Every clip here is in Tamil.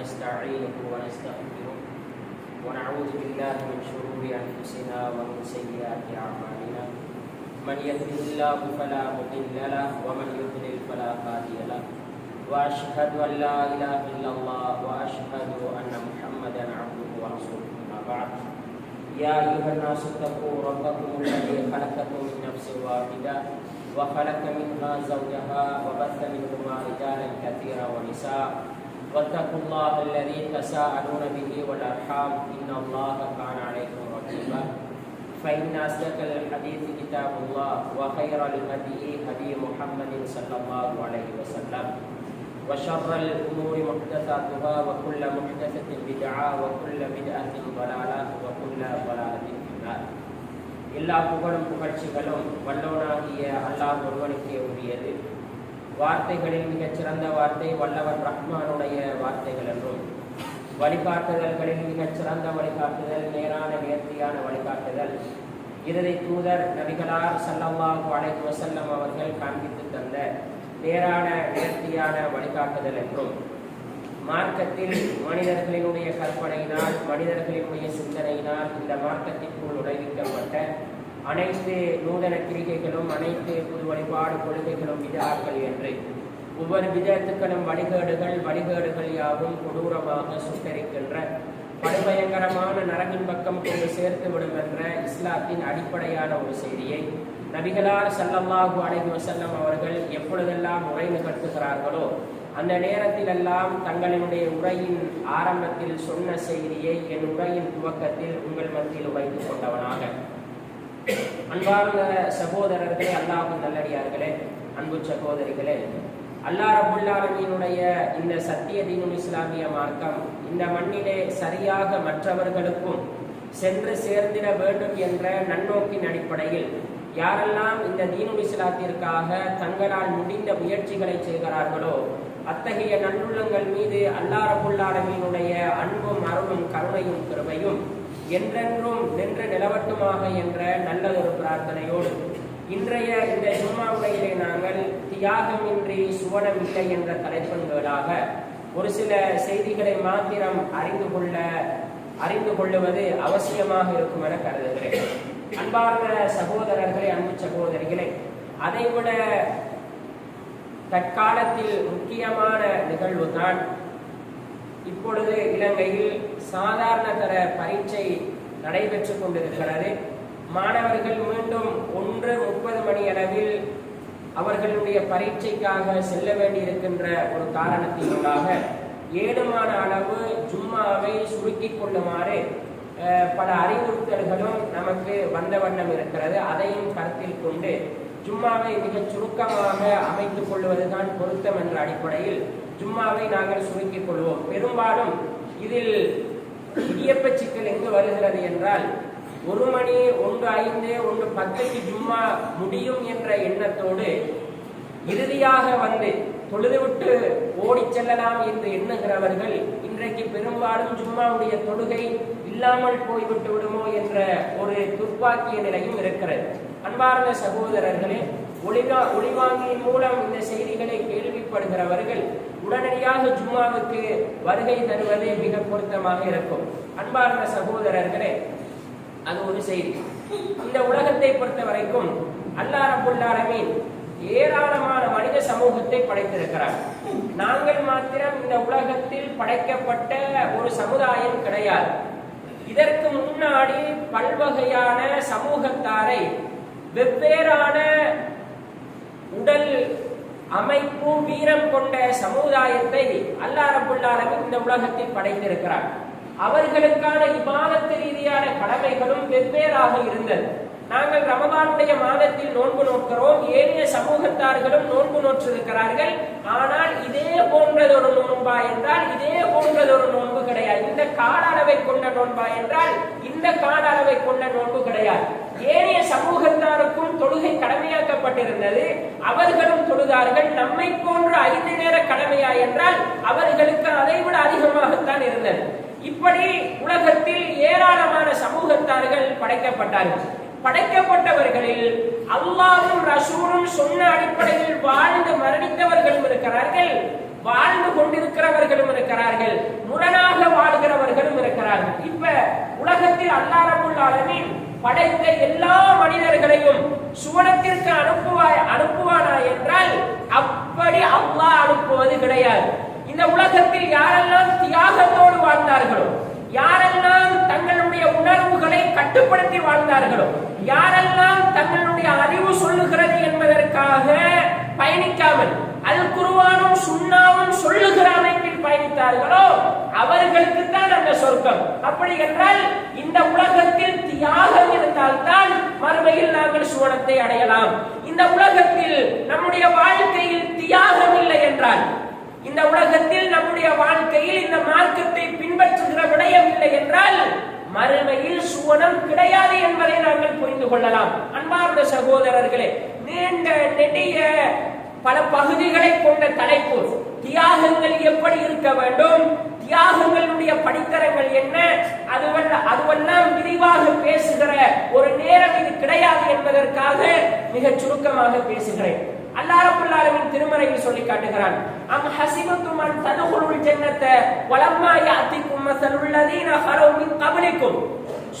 ونستعينه ونستغفره ونعوذ بالله من شرور أنفسنا ومن سيئات أعمالنا. من يهده الله فلا مضل له ومن يضلل فلا هادي له. وأشهد أن لا إله إلا الله وأشهد أن محمدا عبده ورسوله أما بعد. يا أيها الناس اتقوا ربكم الذي خلقكم من نفس واحدة وخلق منها زوجها وبث منهما رجالا كثيرا ونساء. واتقوا الله الذي تساءلون به والأرحام إن الله كان عليكم رقيبا فإن أصدق الحديث كتاب الله وخير الهدي هدي محمد صلى الله عليه وسلم وشر الأمور محدثاتها وكل محدثة بدعة وكل بدعة ضلالة وكل ضلالة في النار எல்லா புகழும் புகழ்ச்சிகளும் வல்லவனாகிய அல்லாஹ் ஒருவனுக்கே உரியது வார்த்தைகளில் மிகச் சிறந்த வார்த்தை வல்லவர் ரஹ்மானுடைய வார்த்தைகள் என்றும் வழிகாட்டுதல்களில் மிகச் சிறந்த வழிகாட்டுதல் நேரான நேர்த்தியான வழிகாட்டுதல். இதனை தூதர் நபிகளார் சல்லல்லாஹு அலைஹி வசல்லம் அவர்கள் காண்பித்து தந்த நேரான நேர்த்தியான வழிகாட்டுதல் என்றும் மார்க்கத்தில் மனிதர்களினுடைய கற்பனையினால் மனிதர்களினுடைய சிந்தனையினால் இந்த மார்க்கத்திற்குள் நுழைவிக்கப்பட்ட அனைத்து நூதன கிரிகைகளும் அனைத்து புது வழிபாடு கொள்கைகளும் விதாக்கள் என்று. ஒவ்வொரு விதத்துக்களும் வழிகேடுகள் வழிகேடுகள் யாவும் கொடூரமாக சுட்டரிக்கின்ற படுபயங்கரமான நரகின் பக்கம் கொண்டு சேர்த்து விடும் என்ற இஸ்லாத்தின் அடிப்படையான ஒரு செய்தியை நபிகளார் சல்லல்லாஹு அலைஹி வசல்லம் அவர்கள் எப்பொழுதெல்லாம் உரை நிகழ்த்துகிறார்களோ அந்த நேரத்திலெல்லாம் தங்களினுடைய உரையின் ஆரம்பத்தில் சொன்ன செய்தியை என் உரையின் துவக்கத்தில் உங்கள் மத்தியில் வைத்துக் கொண்டவனாக. அன்பார்ந்த சகோதரர்களே அல்லாஹும் நல்லடியார்களே அன்பு சகோதரிகளே அல்லாஹ் ரபுல்லாலமீனுடைய இந்த சத்திய தீனுல் இஸ்லாமிய மார்க்கம் இந்த மண்ணிலே சரியாக மற்றவர்களுக்கும் சென்று சேர்ந்திட வேண்டும் என்ற நன்னோக்கின் அடிப்படையில் யாரெல்லாம் இந்த தீனுல் இஸ்லாத்திற்காக தங்களால் முடிந்த முயற்சிகளை செய்கிறார்களோ அத்தகைய நல்லுள்ளங்கள் மீது அல்லா ரபுல்லாலமீனுடைய அன்பும் அருளும் கருணையும் கிருபையும் என்றென்றும் நின்று நிலவட்டுமாக என்ற நல்லதொரு பிரார்த்தனையோடு இன்றைய இந்த ஜும்மாவுடையிலே நாங்கள் தியாகமின்றி சுவனமில்லை என்ற தலைப்பின்களாக ஒரு சில செய்திகளை மாத்திரம் அறிந்து கொள்ள அறிந்து கொள்ளுவது அவசியமாக இருக்கும் என கருதுகிறேன். அன்பார்ந்த சகோதரர்களே அன்பு சகோதரிகளே அதைவிட தற்காலத்தில் முக்கியமான நிகழ்வு தான் இப்பொழுது இலங்கையில் சாதாரண தர பரீட்சை நடைபெற்று கொண்டிருக்கிறது. மாணவர்கள் மீண்டும் ஒன்று முப்பது மணி அளவில் அவர்களுடைய பரீட்சைக்காக செல்ல வேண்டியிருக்கின்ற ஒரு காரணத்தினூடாக ஏழுமான அளவு ஜும்மாவை சுருக்கிக் கொள்ளுமாறு பல அறிவுறுத்தல்களும் நமக்கு வந்த வண்ணம் இருக்கிறது. அதையும் கருத்தில் கொண்டு ஜும்மாவை மிகச் சுருக்கமாக அமைத்துக் கொள்வதுதான் பொருத்தம் என்ற அடிப்படையில் ஜும்மாவை நாங்கள் சுருக்கிக் கொள்வோம். பெரும்பாலும் இதில் இடியப்ப சிக்கல் எங்கு வருகிறது என்றால் ஒரு மணி ஒன்று ஐந்து ஒன்று பத்துக்கு ஜும்மா முடியும் என்ற எண்ணத்தோடு இறுதியாக வந்து தொழுதுவிட்டு ஓடி செல்லலாம் என்று எண்ணுகிறவர்கள் இன்றைக்கு பெரும்பாலும் ஜும்மாவுடைய தொழுகை இல்லாமல் போய்விட்டு விடுமோ என்ற ஒரு துர்ப்பாக்கிய நிலையும் இருக்கிறது. அன்பார்ந்த சகோதரர்களே ஒளிவா ஒளிவாங்கியின் மூலம் இந்த செய்திகளை கேள்விப்படுகிறவர்கள் உடனடியாக ஜும்மாவுக்கு வருகை தருவது மிக பொருத்தமாக இருக்கும். அன்பார்ந்த சகோதரர்களே அது ஒரு செய்தி. இந்த உலகத்தை பொறுத்த வரைக்கும் அல்லா ஏராளமான மனித சமூகத்தை படைத்திருக்கிறார். நாங்கள் மாத்திரம் இந்த உலகத்தில் படைக்கப்பட்ட ஒரு சமுதாயம் கிடையாது. இதற்கு முன்னாடி பல்வகையான சமூகத்தாரை வெவ்வேறான உடல் அமைப்பு வீரம் கொண்ட சமுதாயத்தை அல்லா இந்த உலகத்தில் படைத்திருக்கிறார். அவர்களுக்கான இபாதத்து ரீதியான கடமைகளும் வெவ்வேறாக இருந்தது. நாங்கள் ரமபானுடைய மாதத்தில் நோன்பு நோக்கிறோம். ஏனைய சமூகத்தார்களும் நோன்பு நோற்றிருக்கிறார்கள். ஆனால் இதே போன்றதொரு நோன்பா என்றால் இதே போன்றதொரு நோன்பு கிடையாது. இந்த கால அளவை கொண்ட நோன்பா என்றால் இந்த கால அளவை கொண்ட நோன்பு கிடையாது. ஏனைய சமூகத்தாருக்கும் தொழுகை கடமையாக்கப்பட்டிருந்தது. அவர்களும் தொழுதார்கள். நம்மை போன்ற ஐந்து நேர கடமையா என்றால் அவர்களுக்கு அதை விட அதிகமாகத்தான் இருந்தது. இப்படி உலகத்தில் ஏராளமான சமூகத்தார்கள் படைக்கப்பட்டார்கள். படைக்கப்பட்டவர்களில் அல்லாவும் ரசூலும் சொன்ன அடிப்படையில் வாழ்ந்து மரணித்தவர்களும் இருக்கிறார்கள். வாழ்ந்து கொண்டிருக்கிறவர்களும் இருக்கிறார்கள். முரணாக வாழ்கிறவர்களும் இருக்கிறார்கள். இப்ப உலகத்தில் அல்லாஹ் ரபுல் படைத்த எல்லா மனிதர்களையும் சுவனத்திற்கு அனுப்புவாய் அனுப்புவானா என்றால் அப்படி அல்லாஹ் அனுப்புவது கிடையாது. இந்த உலகத்தில் யாரெல்லாம் தியாகத்தோடு வாழ்ந்தார்களோ யாரெல்லாம் தங்களுடைய உணர்வுகளை கட்டுப்படுத்தி வாழ்ந்தார்களோ யாரெல்லாம் தங்களுடைய அறிவு சொல்லுகிறது என்பதற்காக பயணிக்காமல் அல் குருவானும் சுண்ணாவும் சொல்லுகிற அமைப்பில் பயணித்தார்களோ அவர்களுக்கு தான் அந்த சொர்க்கம். அப்படி என்றால் இந்த உலகத்தில் தியாகம் இருந்தால்தான் மறுமையில் நாங்கள் சுவனத்தை அடையலாம். இந்த உலகத்தில் நம்முடைய வாழ்க்கையில் தியாகம் இல்லை என்றால் இந்த உலகத்தில் நம்முடைய வாழ்க்கையில் இந்த மார்க்கத்தை பின்பற்றுகிற விடயம் இல்லை என்றால் மறுமையில் சுவனம் கிடையாது என்பதை நாங்கள் புரிந்து கொள்ளலாம். அன்பார்ந்த சகோதரர்களே நீண்ட நெடிய பல பகுதிகளை கொண்ட தலைப்பு தியாகங்கள் எப்படி இருக்க வேண்டும் தியாகங்களுடைய படித்தரங்கள் என்ன அதுவல்ல அதுவெல்லாம் விரிவாக பேசுகிற ஒரு நேரம் இது கிடையாது என்பதற்காக மிக சுருக்கமாக பேசுகிறேன். அல்லாஹ் திருமறையில் சொல்லி காட்டுகிறான் அம் ஹசிபத்தும் அன் ததுகுலுல் ஜன்னத வலம்மா யாத்திக்கும் மஸலுல் லதீன ஹலவு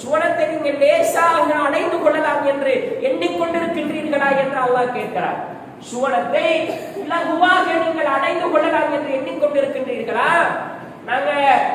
சுவனத்தை நீங்கள் லேசாக அடைந்து கொள்ளலாம் என்று எண்ணிக்கொண்டிருக்கின்றீர்களா என்று அல்லாஹ் கேட்கிறார் சுவனத்தை இலகுவாக நீங்கள் அடைந்து கொள்ளலாம் என்று எண்ணிக்கொண்டிருக்கின்றீர்களா? நாங்க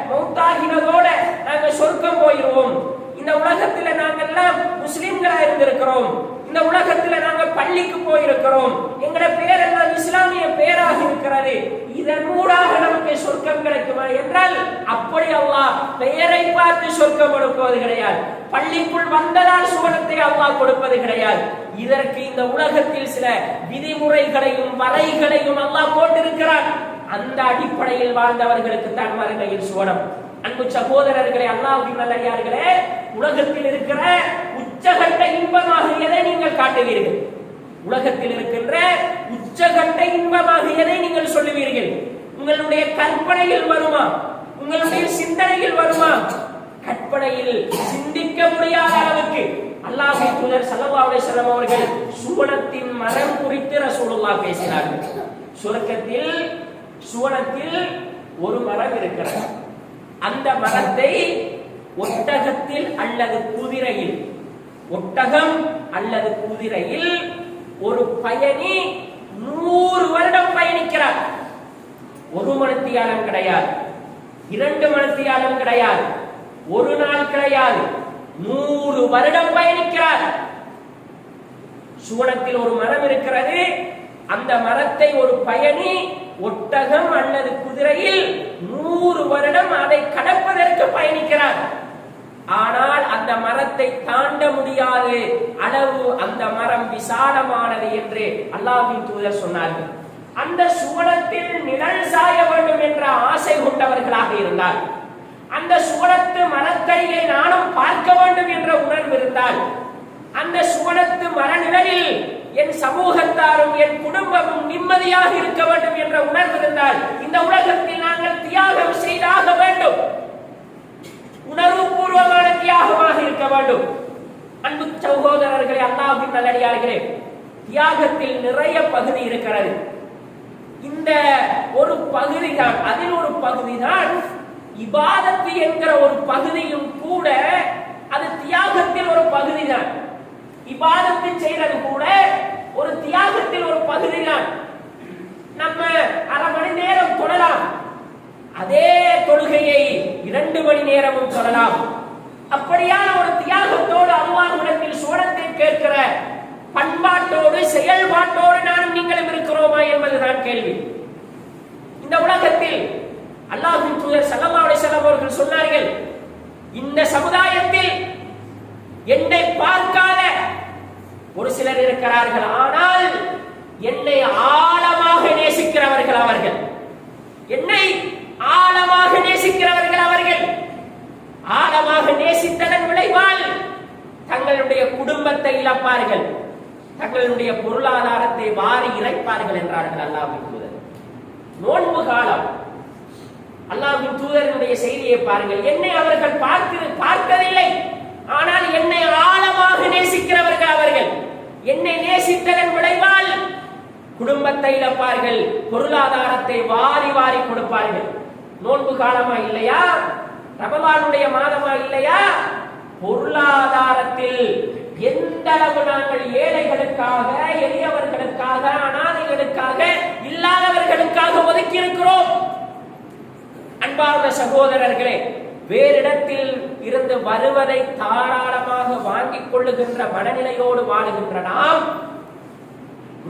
மௌத்தாகினதோட நாங்க சொர்க்கம் போயிருவோம். இந்த உலகத்துல நாங்கெல்லாம் முஸ்லிம்களா இருந்திருக்கிறோம். இந்த உலகத்துல நாங்க பள்ளிக்கு போயிருக்கிறோம். எங்கட பேர் எல்லாம் இஸ்லாமிய பேராக இருக்கிறது. இதன் மூடாக நமக்கு சொர்க்கம் கிடைக்குமா என்றால் அப்படி அல்லாஹ் பெயரை பார்த்து சொர்க்கம் கொடுப்பது கிடையாது. பள்ளிக்குள் வந்ததால் சுவனத்தை அல்லாஹ் கொடுப்பது கிடையாது. இதற்கு இந்த உலகத்தில் சில விதிமுறைகளையும் வரைகளையும் அல்லாஹ் போட்டிருக்கிறான். அந்த அடிப்படையில் வாழ்ந்தவர்களுக்கு தான் மறுமையில் சுவனம். அன்பு சகோதரர்களே அல்லாஹ்வின் நல்லடியார்களே உலகத்தில் இருக்கிற உச்சகட்ட இன்பமாக எதை நீங்கள் காட்டுவீர்கள்? உலகத்தில் இருக்கின்ற உச்சகட்ட இன்பமாக எதை நீங்கள் சொல்லுவீர்கள்? உங்களுடைய கற்பனையில் வருமா? உங்களுடைய சிந்தனையில் வருமா? கற்பனையில் சிந்திக்க முடியாத அளவுக்கு அல்லாஹு தூதர் சல்லல்லாஹு அலைஹி வஸல்லம் அவர்கள் சுவனத்தின் மரம் குறித்து ரசூலுல்லாஹ் பேசினார்கள். சுரக்கத்தில் சுவனத்தில் ஒரு மரம் இருக்கிறது. அந்த மரத்தை ஒட்டகத்தில் அல்லது குதிரையில் ஒட்டகம் அல்லது குதிரையில் ஒரு பயணி நூறு வருடம் பயணிக்கிறார். ஒரு மணித்தியாலம் கிடையாது. இரண்டு மணித்தியாலம் கிடையாது. ஒரு நாள் கிடையாது. நூறு வருடம் பயணிக்கிறார். சுவனத்தில் ஒரு மரம் இருக்கிறது. அந்த மரத்தை ஒரு பயணி ஒட்டகம் அல்லது குதிரையில் நூறு வருடம் அதை கடப்பதற்கு பயணிக்கிறார். ஆனால் அந்த மரத்தை தாண்ட முடியாது. அளவு அந்த மரம் விசாலமானது என்று அல்லாஹ்வின் தூதர் சொன்னார்கள். அந்த சுவனத்தில் நிழல் சாய வேண்டும் என்ற ஆசை கொண்டவர்களாக இருந்தார்கள். அந்த சுவனத்து மரத்தடியை நானும் பார்க்க வேண்டும் என்ற உணர்வு இருந்தால் அந்த சுவனத்து மரநிழலில் என் சமூகத்தாரும் என் குடும்பமும் நிம்மதியாக இருக்க வேண்டும் என்ற உணர்வு இருந்தால் இந்த உலகத்தில் நாங்கள் தியாகம் செய்தாக வேண்டும். உணர்வுபூர்வமான தியாகமாக இருக்க வேண்டும். அன்பு சகோதரர்களே அல்லாஹின் நல்லடியார்களே தியாகத்தில் நிறைய பகுதி இருக்கிறது. இந்த ஒரு பகுதி தான் அதில் ஒரு பகுதி தான் இபாதத்து என்கிற ஒரு பகுதியும் கூட அது தியாகத்தில் ஒரு பகுதி தான் இபாதத்து செய்யறது கூட ஒரு தியாகத்தில் ஒரு பகுதி தான் நம்ம அரை மணி நேரம் தொடலாம் அதே தொழுகையை இரண்டு மணி நேரமும் தொடலாம் அப்படியான ஒரு தியாகத்தோடு அல்லாஹ்விடத்தில் சோழத்தை கேட்கிற பண்பாட்டோடு செயல்பாட்டோடு நானும் நீங்களும் இருக்கிறோமா என்பதுதான் கேள்வி இந்த உலகத்தில் அல்லாஹ்வின் தூதர் ஸல்லல்லாஹு அலைஹி வஸல்லம் அவர்கள் சொன்னார்கள் இந்த சமுதாயத்தில் என்னை பார்க்காத ஒரு சிலர் இருக்கிறார்கள். ஆனால் என்னை ஆழமாக நேசிக்கிறவர்கள் அவர்கள். என்னை ஆழமாக நேசிக்கிறவர்கள் அவர்கள். ஆழமாக நேசித்ததன் விளைவால் தங்களுடைய குடும்பத்தை இழப்பார்கள். தங்களுடைய பொருளாதாரத்தை வாரி இறைப்பார்கள் என்றார்கள் அல்லாஹ் நோன்பு காலம். அல்லாஹ்வின் தூதரினுடைய செய்தியை பாருங்கள். என்னை அவர்கள் பார்த்து பார்த்ததில்லை. ஆனால் என்னை ஆழமாக நேசிக்கிறவர்கள் அவர்கள். என்னை நேசித்ததன் விளைவால் குடும்பத்தை இழப்பார்கள். பொருளாதாரத்தை வாரி வாரி கொடுப்பார்கள். நோன்பு காலமா இல்லையா? ரமபானுடைய மாதமா இல்லையா? பொருளாதாரத்தில் எந்த அளவு நாங்கள் ஏழைகளுக்காக எளியவர்களுக்காக அனாதைகளுக்காக இல்லாதவர்களுக்காக ஒதுக்கி இருக்கிறோம் அன்பார்ந்த சகோதரர்களே வேறிடத்தில் இருந்து வருவதை தாராளமாக வாங்கிக் கொள்ளுகின்ற மனநிலையோடு வாழுகின்ற நாம்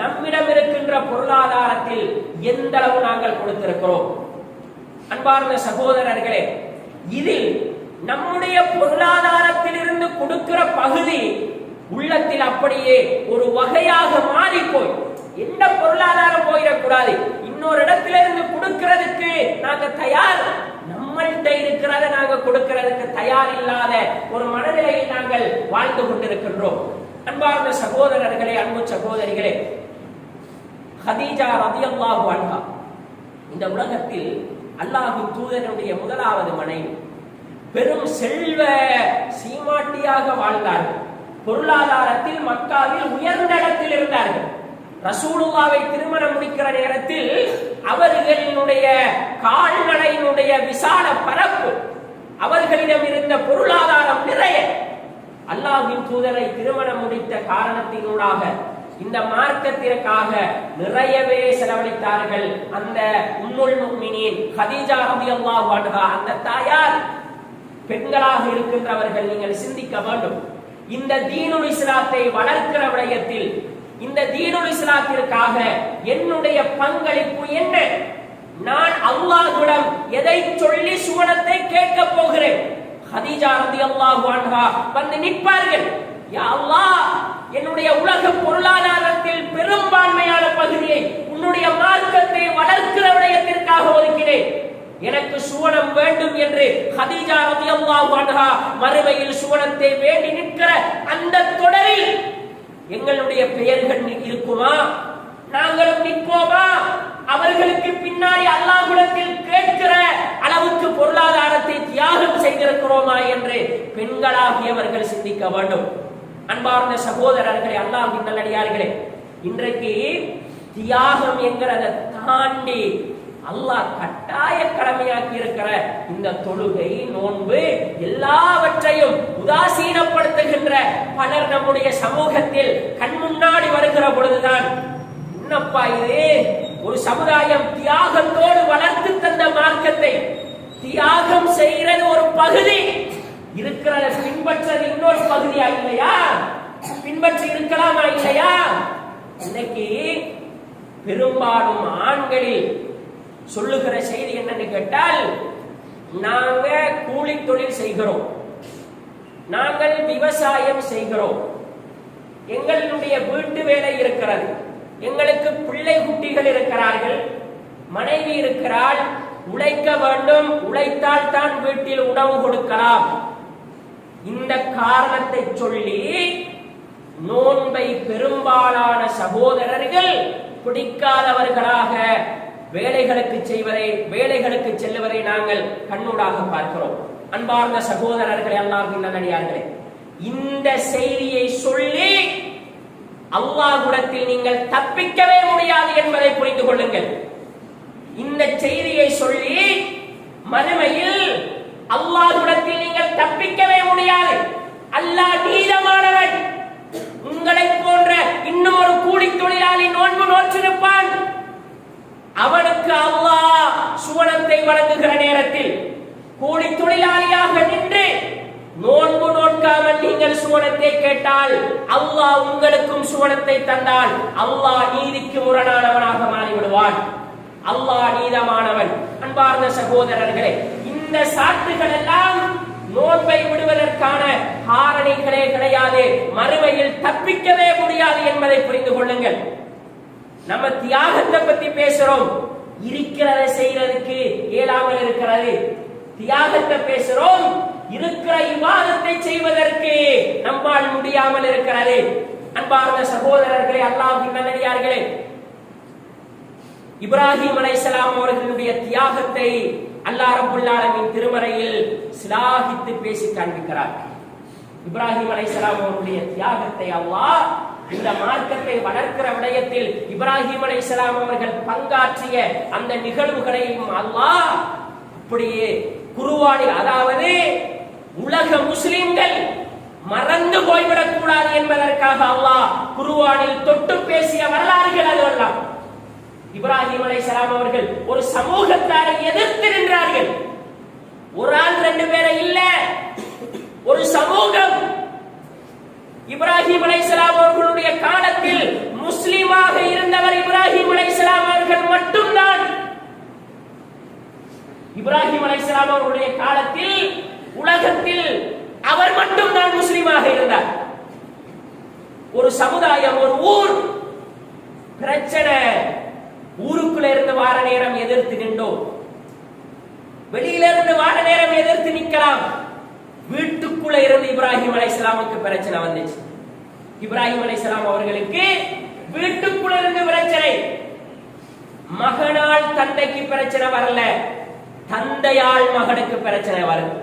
நம்மிடம் இருக்கின்ற பொருளாதாரத்தில் எந்த அளவு நாங்கள் கொடுத்திருக்கிறோம்? அன்பார்ந்த சகோதரர்களே இதில் நம்முடைய பொருளாதாரத்தில் இருந்து கொடுக்கிற பகுதி உள்ளத்தில் அப்படியே ஒரு வகையாக மாறி போய் எந்த பொருளாதாரம் போயிடக்கூடாது? இன்னொரு இடத்துல இருந்து கொடுக்கிறதுக்கு நாங்க தயார். நம்மள்கிட்ட இருக்கிறத நாங்க கொடுக்கிறதுக்கு தயார் இல்லாத ஒரு மனநிலையில் நாங்கள் வாழ்ந்து கொண்டிருக்கின்றோம். அன்பார்ந்த சகோதரர்களே அன்பு சகோதரிகளே ஹதீஜா ரதியல்லாஹு அன்ஹா இந்த உலகத்தில் அல்லாஹு தூதனுடைய முதலாவது மனைவி பெரும் செல்வ சீமாட்டியாக வாழ்ந்தார்கள். பொருளாதாரத்தில் மக்காவில் உயர்ந்த இடத்தில் இருந்தார்கள். ரசூலுல்லாவை திருமணம் முடிக்கிற நேரத்தில் அவர்களினுடைய கால்நடையினுடைய விசால பரப்பு அவர்களிடம் இருந்த பொருளாதாரம் நிறைய. அல்லாஹின் தூதரை திருமணம் முடித்த காரணத்தினூடாக இந்த மார்க்கத்திற்காக நிறையவே செலவழித்தார்கள். அந்த உம்முல் முக்மினின் ஹதீஜா ரபி அல்லாஹ் அந்த தாயார் பெண்களாக இருக்கின்றவர்கள் நீங்கள் சிந்திக்க வேண்டும். இந்த தீனுல் இஸ்லாத்தை வளர்க்கிற விடயத்தில் இந்த தீனுல் இஸ்லாத்திற்காக என்னுடைய பங்களிப்பு என்ன? நான் அல்லாஹ்விடம் எதை சொல்லி சுவனத்தை கேட்க போகிறேன். ஹதீஜா ரலியல்லாஹு அன்ஹா வந்து நிற்பார்கள். யா அல்லாஹ் என்னுடைய உலக பொருளாதாரத்தில் பெரும்பான்மையான பகுதியை உன்னுடைய மார்க்கத்தை வளர்க்கிற விடயத்திற்காக ஒதுக்கினேன். எனக்கு சுவனம் வேண்டும் என்று ஹதீஜா ரலியல்லாஹு அன்ஹா மறுமையில் சுவனத்தை வேண்டி நிற்கிற அந்த தொடரில் எங்களுடைய பெயர்கள் இருக்குமா? நாங்களும் நிற்போமா? அவர்களுக்கு பின்னாடி அல்லாஹுடத்தில் கேட்கிற அளவுக்கு பொருளாதாரத்தை தியாகம் செய்திருக்கிறோமா என்று பெண்களாகியவர்கள் சிந்திக்க வேண்டும். அன்பார்ந்த சகோதரர்களே அல்லாஹ் நல்லடியார்களே இன்றைக்கு தியாகம் என்கிறத தாண்டி அல்லாஹ் கட்டாய கடமையாக்கி இருக்கிற இந்த தொழுகை நோன்பு எல்லாவற்றையும் உதாசீனப்படுத்துகின்ற பலர் நம்முடைய சமூகத்தில் கண் முன்னாடி வருகிற பொழுதுதான் என்னப்பா இது? ஒரு சமுதாயம் தியாகத்தோடு வளர்த்து தந்த மார்க்கத்தை தியாகம் செய்கிறது ஒரு பகுதி இருக்கிறத பின்பற்றது இன்னொரு பகுதியா இல்லையா? பின்பற்றி இருக்கலாமா இல்லையா? இன்னைக்கு பெரும்பாலும் ஆண்களில் சொல்லுகிற செய்தி என்னன்னு கேட்டால் நாங்க கூலி தொழில் செய்கிறோம். நாங்கள் விவசாயம் செய்கிறோம். எங்களுடைய வீட்டு வேலை இருக்கிறது. எங்களுக்கு பிள்ளை குட்டிகள் இருக்கிறார்கள். மனைவி இருக்கிறாள். உழைக்க வேண்டும். உழைத்தால் தான் வீட்டில் உணவு கொடுக்கலாம். இந்த காரணத்தை சொல்லி நோன்பை பெரும்பாலான சகோதரர்கள் பிடிக்காதவர்களாக வேலைகளுக்கு செய்வதை வேலைகளுக்கு செல்லுவதை நாங்கள் கண்ணூடாக பார்க்கிறோம். அன்பார்ந்த சகோதரர்களே அல்லாஹின் நல்லடியார்களே இந்த செய்தியை சொல்லி அல்லாஹுடத்தில் நீங்கள் தப்பிக்கவே முடியாது என்பதை புரிந்து கொள்ளுங்கள். இந்த செய்தியை சொல்லி மறுமையில் அல்லாஹுடத்தில் நீங்கள் தப்பிக்கவே முடியாது. அல்லாஹ் நீதமானவன். உங்களை போன்ற இன்னும் ஒரு கூலி தொழிலாளி நோன்பு நோற்றிருப்பான். அவனுக்கு அல்லாஹ் சுவனத்தை வழங்குகிற நேரத்தில் கூலி தொழிலாளியாக நின்று நோன்பு நோக்காமல் நீங்கள் சுவனத்தை கேட்டால் அல்லாஹ் உங்களுக்கும் சுவனத்தை தந்தால் அல்லாஹ் நீதிக்கு முரணானவனாக மாறிவிடுவான். அல்லாஹ் நீதமானவன். அன்பார்ந்த சகோதரர்களே இந்த சாட்டுகள் எல்லாம் நோன்பை விடுவதற்கான காரணிகளே கிடையாது. மறுமையில் தப்பிக்கவே முடியாது என்பதை புரிந்து கொள்ளுங்கள். நம்ம தியாகத்தை பத்தி பேசுறோம். இருக்கிறத செய்யறதுக்கு இயலாமல் இருக்கிறது. தியாகத்தை பேசுறோம். இருக்கிற இவாதத்தை செய்வதற்கு நம்மால் முடியாமல் இருக்கிறது. அன்பார்ந்த சகோதரர்களே அல்லாஹின் நல்லடியார்களே. இப்ராஹிம் அலைஹிஸ்ஸலாம் அவர்களுடைய தியாகத்தை அல்லாஹ் ரப்பல் திருமறையில் சிலாகித்து பேசி காண்பிக்கிறார். இப்ராஹிம் அலைசலாம் அவருடைய தியாகத்தை அல்லாஹ் இந்த மார்க்கத்தை வளர்க்கிற விடயத்தில் இப்ராஹிம் அலைஹிஸ்ஸலாம் அவர்கள் பங்காற்றிய அந்த நிகழ்வுகளையும் அல்லாஹ் அப்படியே குருவானில் அதாவது உலக முஸ்லிம்கள் மறந்து போய்விடக் கூடாது என்பதற்காக அல்லாஹ் குருவானில் தொட்டு பேசிய வரலாறுகள் அதுவெல்லாம். இப்ராஹிம் அலைஹிஸ்ஸலாம் அவர்கள் ஒரு சமூகத்தாரை எதிர்த்து நின்றார்கள். ஒரு ஆள் ரெண்டு பேரை இல்ல. ஒரு சமூகம் இப்ராஹிம் அலைசலாம் அவர்களுடைய காலத்தில் முஸ்லிமாக இருந்தவர் இப்ராஹிம் அலைசலாம் அவர்கள் மட்டும்தான். இப்ராஹிம் அலைசலாம் அவர்களுடைய காலத்தில் உலகத்தில் அவர் மட்டும்தான் முஸ்லிமாக இருந்தார். ஒரு சமுதாயம் ஒரு ஊர் பிரச்சனை. ஊருக்குள்ள இருந்து வார நேரம் எதிர்த்து நின்றோம். வெளியில இருந்து வார நேரம் எதிர்த்து நிக்கலாம் வீட்டுக்குள்ள இருந்து இப்ராஹிம் அலைஹிஸ்ஸலாமுக்கு பிரச்சனை வந்துச்சு. இப்ராஹிம் அலை இஸ்லாம் அவர்களுக்கு வீட்டுக்குள்ள இருந்து பிரச்சனை. மகனால் தந்தைக்கு பிரச்சனை வரல. தந்தையால் மகனுக்கு பிரச்சனை வரும்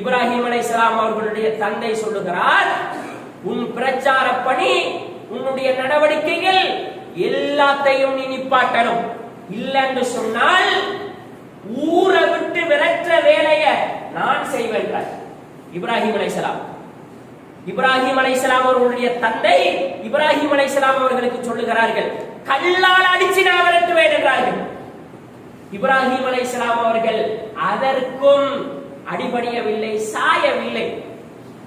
இப்ராஹிம் அலை இஸ்லாம் அவர்களுடைய தந்தை சொல்லுகிறார் உன் பிரச்சார பணி உன்னுடைய நடவடிக்கைகள் எல்லாத்தையும் நீ நிப்பாட்டணும். இல்லைன்னு சொன்னால் ஊரை விட்டு விரற்ற வேலைய நான் செய்வேன். இப்ராஹிம் அலைசலாம் இப்ராஹிம் அலைசலாம் அவர்களுடைய தந்தை இப்ராஹிம் அலைசலாம் அவர்களுக்கு சொல்லுகிறார்கள் கல்லால் அடிச்சு நான் விரட்டுவேன் என்றார்கள். இப்ராஹிம் அலைசலாம் அவர்கள் அதற்கும் அடிபடியவில்லை சாயவில்லை.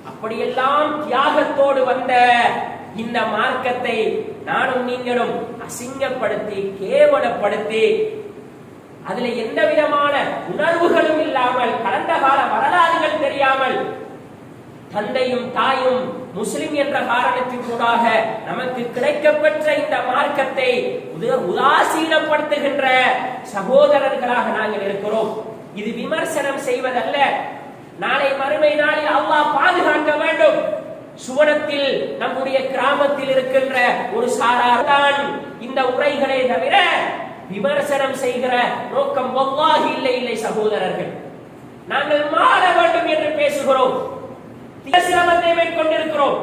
அப்படியெல்லாம் தியாகத்தோடு வந்த இந்த மார்க்கத்தை நானும் நீங்களும் அசிங்கப்படுத்தி கேவலப்படுத்தி அதுல எந்த விதமான உணர்வுகளும் இல்லாமல் கடந்த கால வரலாறுகள் தெரியாமல் தந்தையும் தாயும் முஸ்லிம் என்ற காரணத்தின் கூடாக நமக்கு கிடைக்கப்பெற்ற இந்த மார்க்கத்தை உத- உதாசீனப்படுத்துகின்ற சகோதரர்களாக நாங்கள் இருக்கிறோம். இது விமர்சனம் செய்வதல்ல. நாளை மறுமை நாளில் அல்லாஹ் பாதுகாக்க வேண்டும். சுவனத்தில் நம்முடைய கிராமத்தில் இருக்கின்ற ஒரு சாரார் தான் இந்த உரைகளை தவிர விமர்சனம் செய்கிற நோக்கம் வல்லாஹி இல்லை இல்லை சகோதரர்கள் நாங்கள் மாற வேண்டும் என்று பேசுகிறோம் சிரமத்தை மேற்கொண்டிருக்கிறோம்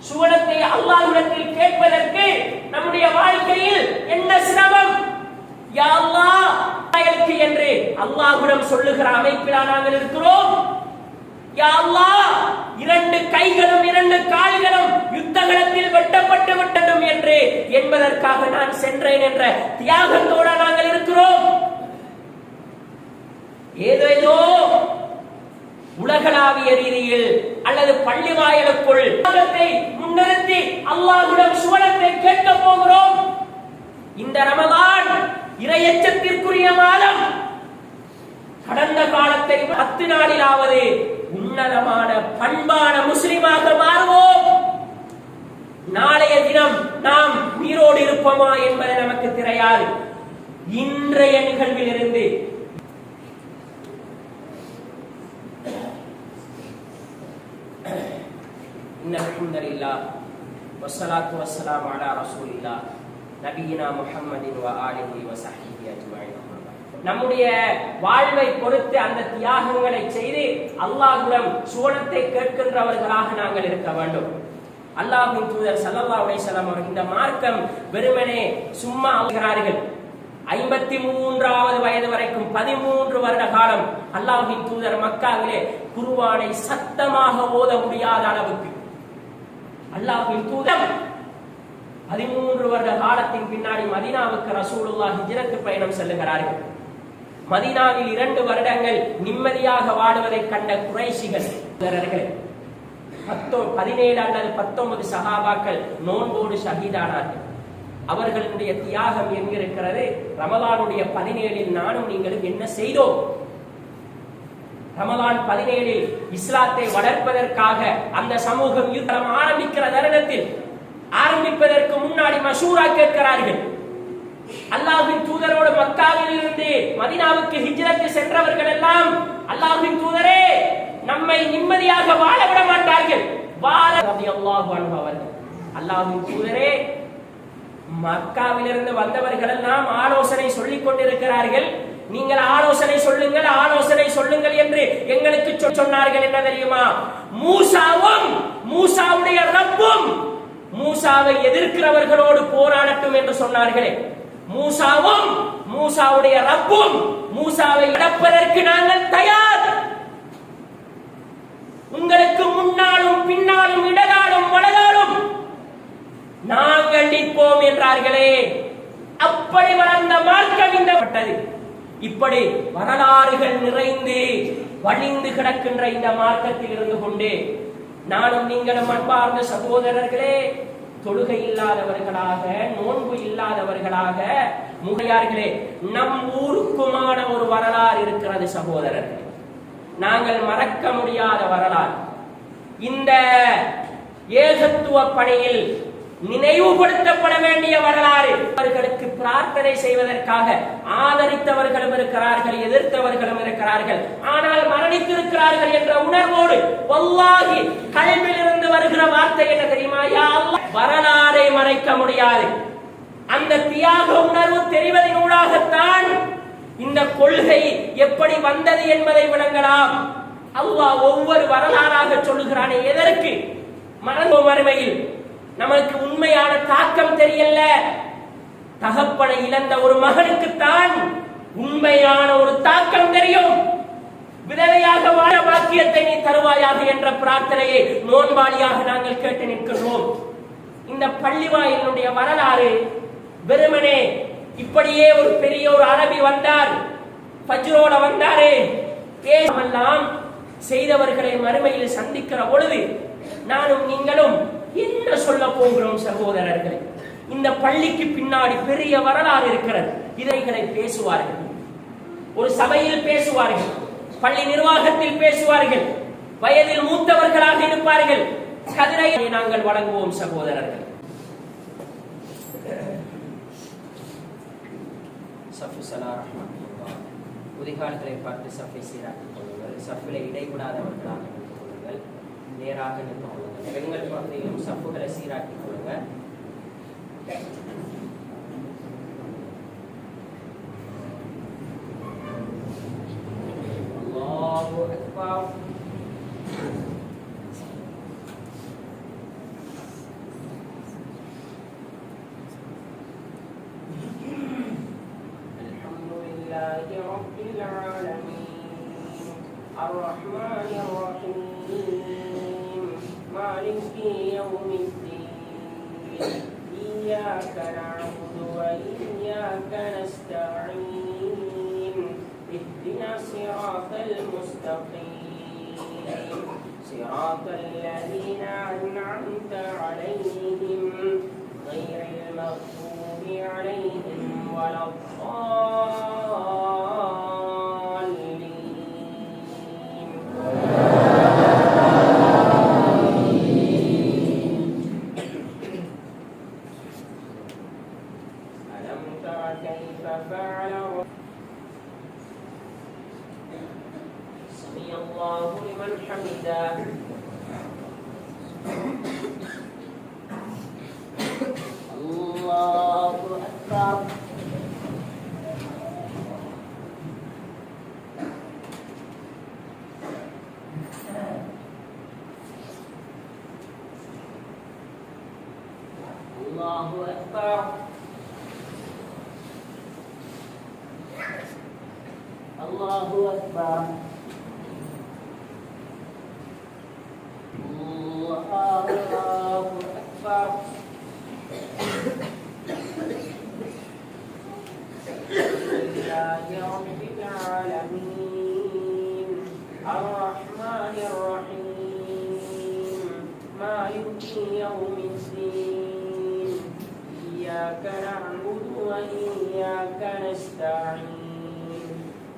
சுவனத்தை அல்லாஹ்விடத்தில் கேட்பதற்கு நம்முடைய வாழ்க்கையில் என்ன சிரமம் யா அல்லாஹ் என்று அல்லாஹ்விடம் சொல்லுகிற அமைப்பிலா நாங்கள் இருக்கிறோம் யா இரண்டு கைகளும் இரண்டு கால்களும் யுத்தகலத்தில் வெட்டப்பட்டு விட்டடும் என்று என்பதற்காக நான் சென்றேன் என்ற தியாகத்தோட நாங்கள் இருக்கிறோம். ஏதோ ஏதோ உலகளாவிய ரீதியில் அல்லது பள்ளி வாயலுக்குள் முன்னிறுத்தி அல்லாஹுடன் சுவனத்தை கேட்க போகிறோம். இந்த ரமதான் இரையச்சத்திற்குரிய மாதம். கடந்த காலத்தை பத்து நாளிலாவது உன்னதமான பண்பான முஸ்லிமாக மாறுவோம் நாளைய தினம் நாம் உயிரோடு இருப்போமா என்பது நமக்கு தெரியாது இன்றைய நிகழ்வில் இருந்து إن الحمد لله والصلاة والسلام على رسول الله நபியினா முஹம்மதின் வ ஆலிஹி வ நம்முடைய வாழ்வை பொறுத்து அந்த தியாகங்களை செய்து அல்லாஹுடன் சுவனத்தை கேட்கின்றவர்களாக நாங்கள் இருக்க வேண்டும். அல்லாஹின் தூதர் சல்லல்லா அலிசல்லாம் அவர் அவர்கள் இந்த மார்க்கம் வெறுமனே சும்மா ஆகிறார்கள் ஐம்பத்தி மூன்றாவது வயது வரைக்கும் பதிமூன்று வருட காலம் அல்லாஹின் தூதர் மக்காவிலே குருவானை சத்தமாக ஓத முடியாத அளவுக்கு. அல்லாஹின் தூதர் பதிமூன்று வருட காலத்தின் பின்னாடி மதினாவுக்கு ரசூலுல்லாஹ் ஹிஜ்ரத் பயணம் செல்லுகிறார்கள். மதினாவில் இரண்டு வருடங்கள் நிம்மதியாக வாடுவதை கண்ட குறைஷிகள் பதினேழு அல்லது பத்தொன்பது சகாபாக்கள் நோன்போடு ஷஹீதானார்கள். அவர்களுடைய தியாகம் எங்கிருக்கிறது? ரமலானுடைய பதினேழில் நானும் நீங்களும் என்ன செய்தோம்? ரமலான் பதினேழில் இஸ்லாத்தை வளர்ப்பதற்காக அந்த சமூகம் யுத்தம் ஆரம்பிக்கிற தருணத்தில் ஆரம்பிப்பதற்கு முன்னாடி மசூரா கேட்கிறார்கள். அல்லாஹின் தூதரோடு மக்காவில் இருந்து மதீனாவுக்கு ஹிஜ்ரத்து சென்றவர்கள் எல்லாம் அல்லாஹின் தூதரே நம்மை நிம்மதியாக வாழ விட மாட்டார்கள். வாழ ரலியல்லாஹு அவர்கள். அல்லாஹ்வின் தூதரே மக்காவிலிருந்து வந்தவர்கள் எல்லாம் ஆலோசனை சொல்லிக் கொண்டிருக்கிறார்கள். நீங்கள் ஆலோசனை சொல்லுங்கள் ஆலோசனை சொல்லுங்கள் என்று எங்களுக்கு சொன்னார்கள். என்ன தெரியுமா? மூசாவும் மூசாவுடைய ரப்பும் மூசாவை எதிர்க்கிறவர்களோடு போராடட்டும் என்று சொன்னார்களே. மூசாவும் மூசாவுடைய ரப்பும் மூசாவை இழப்பதற்கு நாங்கள் தயார். உங்களுக்கு முன்னாலும் பின்னாலும் இடதாலும் வலதாலும் நாங்கள் நிற்போம் என்றார்களே. அப்படி வளர்ந்த மார்க்கம் இந்த இப்படி வரலாறுகள் நிறைந்து வழிந்து கிடக்கின்ற இந்த மார்க்கத்தில் இருந்து கொண்டு நானும் நீங்களும் அன்பார்ந்த சகோதரர்களே தொழுகை இல்லாதவர்களாக நோன்பு இல்லாதவர்களாக முகையார்களே நம் ஊருக்குமான ஒரு வரலாறு இருக்கிறது சகோதரர்கள். நாங்கள் மறக்க முடியாத வரலாறு. இந்த ஏகத்துவ பணியில் நினைவுபடுத்தப்பட வேண்டிய வரலாறு. அவர்களுக்கு பிரார்த்தனை செய்வதற்காக ஆதரித்தவர்களும் இருக்கிறார்கள் எதிர்த்தவர்களும் இருக்கிறார்கள். ஆனால் மரணித்திருக்கிறார்கள் என்ற உணர்வோடு வல்லாகி கல்வியிலிருந்து வருகிற வார்த்தை என்ன தெரியுமா? யா வரலாறை மறைக்க முடியாது. அந்த தியாக உணர்வு தெரிவதனூடாகத்தான் இந்த கொள்கை எப்படி வந்தது என்பதை விளங்கலாம். அல்லாஹ் ஒவ்வொரு வரலாறாக சொல்லுகிறானே எதற்கு? மறந்து வறுமையில் நமக்கு உண்மையான தாக்கம் தெரியல. தகப்பனை இழந்த ஒரு மகனுக்குத்தான் உண்மையான ஒரு தாக்கம் தெரியும். விதவையாக வாழ பாக்கியத்தை நீ தருவாயாக என்ற பிரார்த்தனையை நோன்பாளியாக நாங்கள் கேட்டு நிற்கின்றோம். இந்த பள்ளிவாயிலுடைய வரலாறு வெறுமனே இப்படியே ஒரு பெரிய ஒரு அரபி வந்தார். பஜ்ரோட வந்தாரு. பேசமெல்லாம் செய்தவர்களை மறுமையில் சந்திக்கிற பொழுது நானும் நீங்களும் என்ன சொல்ல போகிறோம் சகோதரர்களே? இந்த பள்ளிக்கு பின்னாடி பெரிய வரலாறு இருக்கிறது. இதைகளை பேசுவார்கள். ஒரு சபையில் பேசுவார்கள். பள்ளி நிர்வாகத்தில் பேசுவார்கள். வயதில் மூத்தவர்களாக இருப்பார்கள். கதிரை நாங்கள் வழங்குவோம் சகோதரர்கள். சஃபு சலா ரஹ்மத்துல்லாஹ். உதிகால்களை பார்த்து சஃபை சீராக்கிக் கொள்ளுங்கள். சஃபிலை இடைவிடாதவர்களாக நின்று நேராக நின்று கொள்ளுங்கள் பெண்கள் பகுதியிலும் சப்புகளை சீராக்கிக் கொள்ளுங்கள் about Allahu Akbar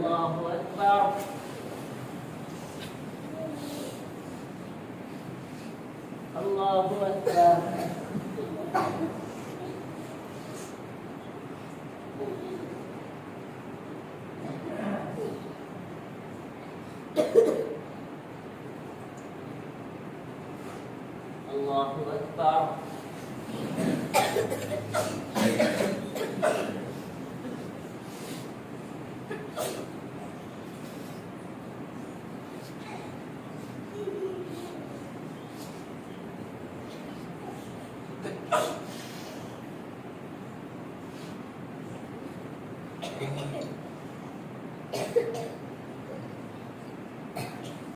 الله أكبر. الله أكبر.